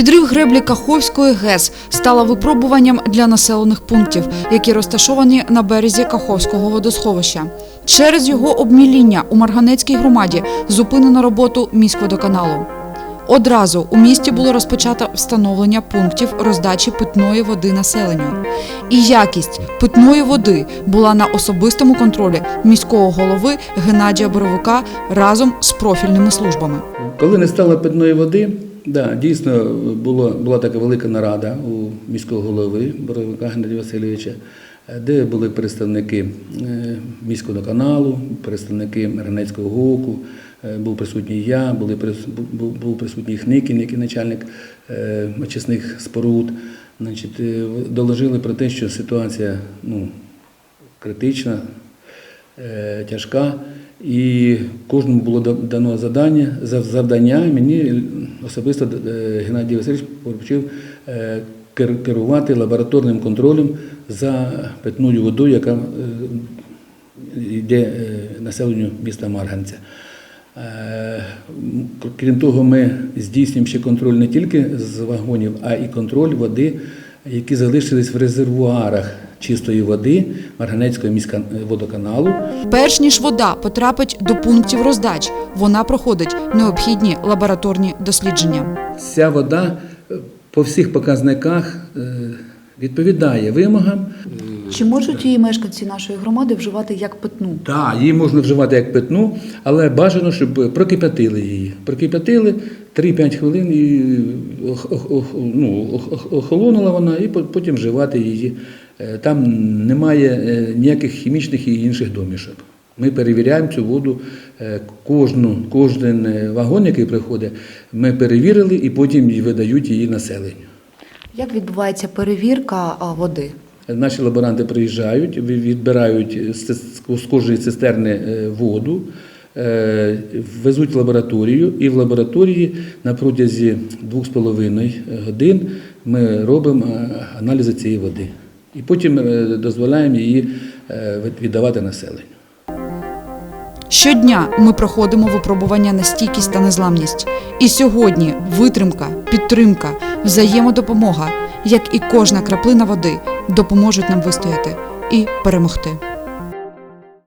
Підрив греблі Каховської ГЕС стала випробуванням для населених пунктів, які розташовані на березі Каховського водосховища. Через його обміління у Марганецькій громаді зупинено роботу міськводоканалу. Одразу у місті було розпочато встановлення пунктів роздачі питної води населенню. І якість питної води була на особистому контролі міського голови Геннадія Боровика разом з профільними службами. Коли не стало питної води, да, дійсно було, була така велика нарада у міського голови Боровика Геннадія Васильовича, де були представники е, міського каналу, представники Мирнецького ГОКу, е, був присутній я, були, був, присутній Хникін, який начальник е, очисних споруд. Значить, доложили про те, що ситуація ну, критична, тяжка. І кожному було дано завдання, за- завдання. Мені особисто е, Геннадій Васильович поручив е, керувати лабораторним контролем за питною водою, яка е, йде населенню міста Марганця. Крім того, ми здійснюємо ще контроль не тільки з вагонів, а і контроль води, які залишились в резервуарах чистої води Марганецького міського водоканалу. Перш ніж вода потрапить до пунктів роздач, вона проходить необхідні лабораторні дослідження. Ця вода е, по всіх показниках е, відповідає вимогам. Чи можуть її мешканці нашої громади вживати як питну? Так, її можна вживати як питну, але бажано, щоб прокип'ятили її. Прокип'ятили 3-5 хвилин і ну, ох- ох- охолонула вона, і по- потім вживати її. Е, Там немає е, ніяких хімічних і інших домішок. Ми перевіряємо цю воду, е, кожну, кожен вагон, який приходить, ми перевірили і потім видають її населенню. Як відбувається перевірка води? Наші лаборанти приїжджають, відбирають з кожної цистерни е, воду, е, везуть в лабораторію, і в лабораторії на протязі 2,5 годин ми робимо е, аналізи цієї води. І потім дозволяємо її віддавати населенню. Щодня ми проходимо випробування на стійкість та незламність. І сьогодні витримка, підтримка, взаємодопомога, як і кожна краплина води, допоможуть нам вистояти і перемогти.